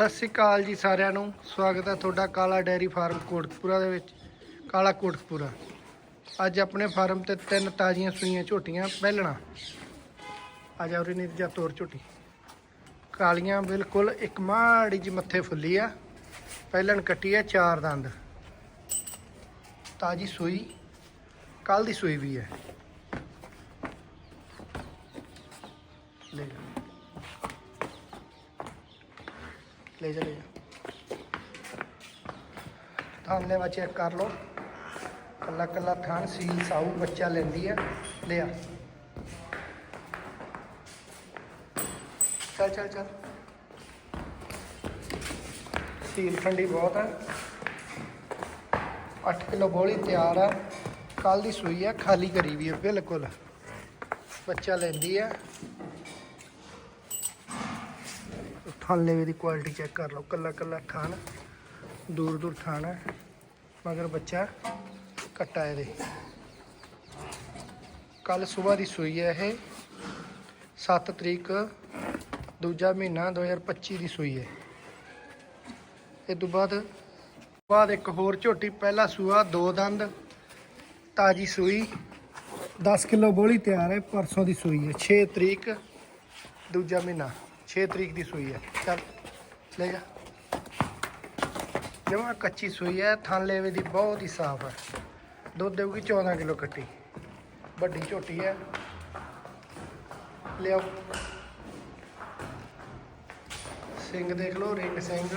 ਸਤਿ ਸ੍ਰੀ ਅਕਾਲ ਜੀ ਸਾਰਿਆਂ ਨੂੰ। ਸਵਾਗਤ ਹੈ ਤੁਹਾਡਾ ਕਾਲਾ ਡੈਰੀ ਫਾਰਮ ਕੋਟਕਪੂਰਾ ਦੇ ਵਿੱਚ, ਕਾਲਾ ਕੋਟਕਪੂਰਾ। ਅੱਜ ਆਪਣੇ ਫਾਰਮ ਤੇ ਤਿੰਨ ਤਾਜ਼ੀਆਂ ਸੂਈਆਂ ਝੋਟੀਆਂ ਪਹਿਲਣਾ ਆ ਜਾ ਉਰੇ ਨਿਰਜਾ ਤੋਰ ਝੋਟੀ। ਕਾਲੀਆਂ ਬਿਲਕੁਲ ਇੱਕ ਮਾੜੀ ਜੀ ਮੱਥੇ ਫੁੱਲੀ ਆ। ਪਹਿਲਣ ਕੱਟੀ ਆ ਚਾਰ ਦੰਦ। ਤਾਜੀ ਸੂਈ ਕੱਲ ਦੀ ਸੂਈ ਵੀ ਹੈ। ਲੈ ਜਾ ਲੈ ਜਾ ਲੈ ਜਾ। ਥਾਨ ਲੈਵਾ ਚੈੱਕ ਕਰ ਲਓ। ਕੱਲਾ ਕੱਲਾ ਥਾਨ ਸੀਲ ਸਾਊ ਬੱਚਾ ਲੈਂਦੀ ਆ। ਲੈ ਆ ਚੱਲ ਚੱਲ ਚੱਲ। ਸੀਲ ਠੰਡੀ ਬਹੁਤ ਹੈ 8 ਕਿਲੋ ਬੋਲੀ ਤਿਆਰ ਹੈ ਕੱਲ ਦੀ ਸੂਈ ਹੈ ਖਾਲੀ ਕਰੀ ਵੀ ਆ, ਬਿਲਕੁਲ। ਬੱਚਾ ਲੈਂਦੀ ਹੈ ਥਾਲੇ ਦੀ ਕੁਆਲਿਟੀ ਚੈੱਕ ਕਰ ਲਓ। ਕੱਲਾ ਕੱਲਾ ਥਾਨ, ਦੂਰ ਦੂਰ ਥਾਨ ਹੈ। ਮਗਰ ਬੱਚਾ ਕੱਟਾ ਇਹਦੇ। ਕੱਲ ਸਵੇਰ ਦੀ ਸੂਈ ਹੈ ਇਹ। 7 ਤਰੀਕ, ਦੂਜਾ ਮਹੀਨਾ 2025 ਦੀ ਸੂਈ ਹੈ। ਇਹ ਤੋਂ ਬਾਅਦ ਬਾਅਦ ਇੱਕ ਹੋਰ ਝੋਟੀ, ਪਹਿਲਾ ਸੂਆ, ਦੋ ਦੰਦ, ਤਾਜੀ ਸੂਈ। 10 ਕਿਲੋ ਬੋਲੀ ਤਿਆਰ ਹੈ, ਪਰਸੋਂ ਦੀ ਸੂਈ ਹੈ। 6 ਤਰੀਕ, ਦੂਜਾ ਮਹੀਨਾ। 6 ਤਰੀਕ ਦੀ ਸੂਈ ਹੈ। ਚੱਲ, ਲੈ ਜਾ। ਜਮਾ ਕੱਚੀ ਸੂਈ ਹੈ, ਥਣ ਲੇਵੇ ਦੀ ਬਹੁਤ ਹੀ ਸਾਫ਼ ਹੈ। ਦੁੱਧ ਦੇਊਗੀ 14 ਕਿਲੋ ਕੱਟੀ। ਵੱਡੀ ਝੋਟੀ ਹੈ। ਲਿਆਓ। ਸਿੰਘ ਦੇਖ ਲਓ, ਰਿੰਗ ਸਿੰਘ।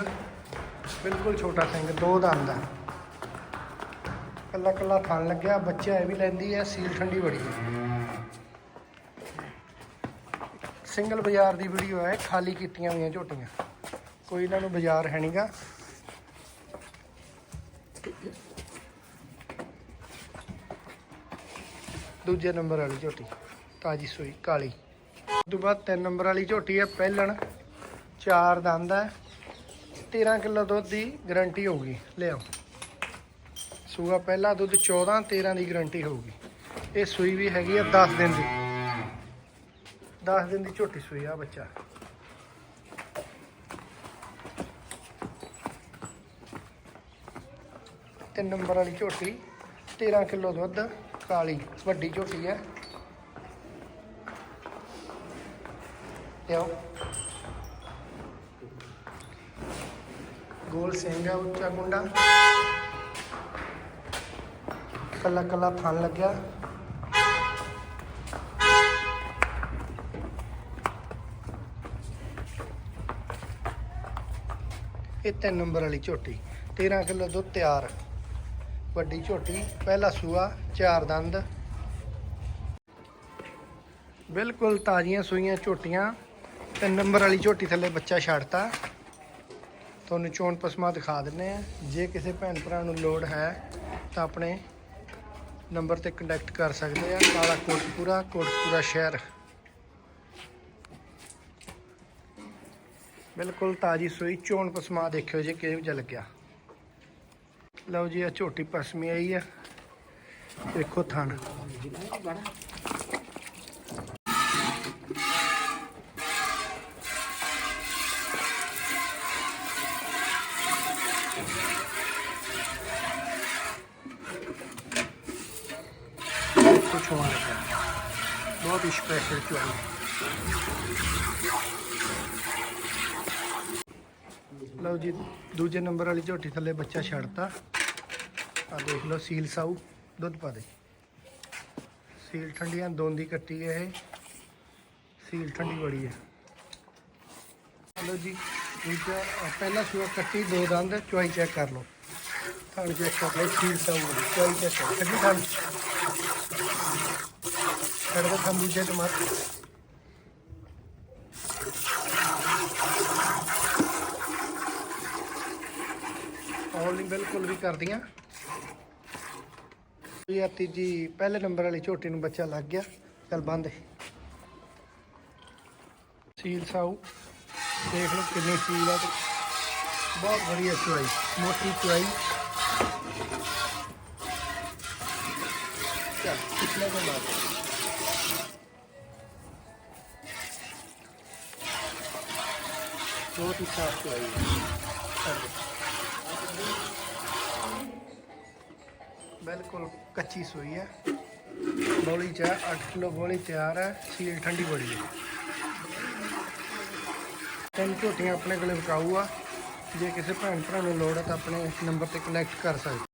ਬਿਲਕੁਲ ਛੋਟਾ ਸਿੰਘ, ਦੋ ਦੰਦ ਦਾ ਕੱਲਾ ਕੱਲਾ ਥਣ ਲੱਗਿਆ ਬੱਚਾ ਇਹ ਵੀ ਲੈਂਦੀ ਹੈ, ਸੀਲ ਠੰਡੀ ਬੜੀ ਹੈ। ਸਿੰਗਲ ਬਾਜ਼ਾਰ ਦੀ ਵੀਡੀਓ ਹੈ, ਖਾਲੀ ਕੀਤੀਆਂ ਹੋਈਆਂ ਝੋਟੀਆਂ। ਕੋਈ ਇਹਨਾਂ ਨੂੰ ਬਾਜ਼ਾਰ ਹੈ ਨਹੀਂਗਾ ਦੂਜੇ ਨੰਬਰ ਵਾਲੀ ਝੋਟੀ, ਤਾਜੀ ਸੂਈ, ਕਾਲੀ। ਉਸ ਤੋਂ ਬਾਅਦ ਤਿੰਨ ਨੰਬਰ ਵਾਲੀ ਝੋਟੀ ਹੈ, ਪਹਿਲਣ। ਚਾਰ ਦੰਦ ਹੈ। 13 ਕਿਲੋ ਦੁੱਧ ਦੀ ਗਾਰੰਟੀ ਹੋਊਗੀ। ਲਿਆਓ। ਸੂਆ ਪਹਿਲਾ ਦੁੱਧ 14 13 ਦੀ ਗਾਰੰਟੀ ਹੋਊਗੀ। ਇਹ ਸੂਈ ਵੀ ਹੈਗੀ ਆ 10 ਦਿਨ ਦੀ। 10 ਦਿਨ ਦੀ ਝੋਟੀ ਸੂਈ ਆ ਬੱਚਾ। ਤਿੰਨ ਨੰਬਰ ਵਾਲੀ ਝੋਟੀ 13 ਕਿਲੋ ਦੁੱਧ, ਕਾਲੀ, ਵੱਡੀ ਝੋਟੀ ਹੈ ਲਿਆਓ। ਗੋਲ ਸਿੰਘ ਹੈ ਉੱਚਾ ਗੁੰਡਾ। ਕੱਲਾ ਕੱਲਾ ਥਣ ਲੱਗਿਆ। ਇਹ ਤਿੰਨ ਨੰਬਰ ਵਾਲੀ ਝੋਟੀ। 13 ਕਿਲੋ ਦੁੱਧ ਤਿਆਰ। ਵੱਡੀ ਝੋਟੀ, ਪਹਿਲਾ ਸੂਆ, ਚਾਰ ਦੰਦ। ਬਿਲਕੁਲ ਤਾਜ਼ੀਆਂ ਸੂਈਆਂ ਝੋਟੀਆਂ। ਤਿੰਨ ਨੰਬਰ ਵਾਲੀ ਝੋਟੀ ਥੱਲੇ ਬੱਚਾ ਛੱਡਤਾ। ਤੁਹਾਨੂੰ ਚੋਣ ਪਸਮਾ ਦਿਖਾ ਦਿੰਨੇ ਆ ਜੇ ਕਿਸੇ ਭੈਣ ਭਰਾ ਨੂੰ ਲੋੜ ਹੈ, ਤਾਂ ਆਪਣੇ ਨੰਬਰ ਤੇ ਕੰਟੈਕਟ ਕਰ ਸਕਦੇ ਆ ਕਾਲਾ ਕੋਟਪੂਰਾ ਕੋਟਪੂਰਾ ਸ਼ਹਿਰ। ਬਿਲਕੁਲ ਤਾਜੀ ਸੋਈ ਚੋਣ ਪਸਮਾ ਦੇਖਿਓ ਜੇ, ਕਿਹੋ ਜਿਹਾ ਲੱਗਿਆ। ਲਓ ਜੀ ਆ ਝੋਟੀ ਪਸਮੀ ਆਈ ਆ। ਦੇਖੋ ਥਣ। ਕੁਛ ਹੋਣ ਲੱਗਾ ਬਹੁਤ ਹੀ ਸਪੈਸ਼ਲ ਚੋਣ ਲਓ ਜੀ, ਦੂਜੇ ਨੰਬਰ ਵਾਲੀ ਝੋਟੀ ਥੱਲੇ ਬੱਚਾ ਛੱਡਤਾ। ਆ ਦੇਖ ਲਓ, ਸੀਲ ਸਾਊ, ਦੁੱਧ ਪਾ ਦੇ। ਸੀਲ ਠੰਡੀਆਂ, ਦੋਂਦੀ ਕੱਟੀ ਹੈ ਇਹ। ਸੀਲ ਠੰਡੀ ਬੜੀ ਹੈ। ਲਓ ਜੀ, ਦੂਜਾ ਪਹਿਲਾ ਸੂਆ ਕੱਟੀ, ਦੋ ਦੰਦ, ਚੁਆਈ ਚੈੱਕ ਕਰ ਲਓ। ਥਣ ਚੈੱਕ ਕਰ ਲਓ, ਸੀਲ ਸਾਊ ਵਾਲੀ ਚੁਆਈ ਚੈੱਕ ਕਰ ਕੱਢੀ ਥਣ। ਛੱਡ ਦੇ ਥਣ ਦੂਜੇ ਤੇ ਬਿਲਕੁਲ ਵੀ ਕਰਦੀਆਂ। ਇਹ ਤੀਜੀ, ਪਹਿਲੇ ਨੰਬਰ ਵਾਲੀ ਝੋਟੀ ਨੂੰ ਬੱਚਾ ਲੱਗ ਗਿਆ। ਚੱਲ ਬੰਦ ਸੀਲ ਸਾਊ। ਦੇਖ ਲਓ ਕਿੰਨੀ ਸੀਲ ਆ ਬਹੁਤ ਵਧੀਆ ਚੁਆਈ ਮੋਟੀ ਚੁਆਈ ਚੱਲ, ਪਿਛਲੇ ਦੇ ਮਾਰ ਬਹੁਤ ਹੀ ਸਾਫ਼ ਚਵਾਈ ਹੈ। ਬਿਲਕੁਲ ਕੱਚੀ ਸੂਈ ਹੈ ਬੋਲੀ ਚ 8 ਕਿਲੋ ਬੋਲੀ ਤਿਆਰ ਹੈ ਸੀਲ ਠੰਡੀ ਬੜੀ ਹੈ ਤਿੰਨ ਝੋਟੀਆਂ ਆਪਣੇ ਕੋਲੇ ਵਿਕਾਊ ਆ। ਜੇ ਕਿਸੇ ਭੈਣ ਭਰਾ ਨੂੰ ਲੋੜ ਹੈ ਤਾਂ ਆਪਣੇ ਨੰਬਰ ਤੇ ਕਨੈਕਟ ਕਰ ਸਕਦੇ।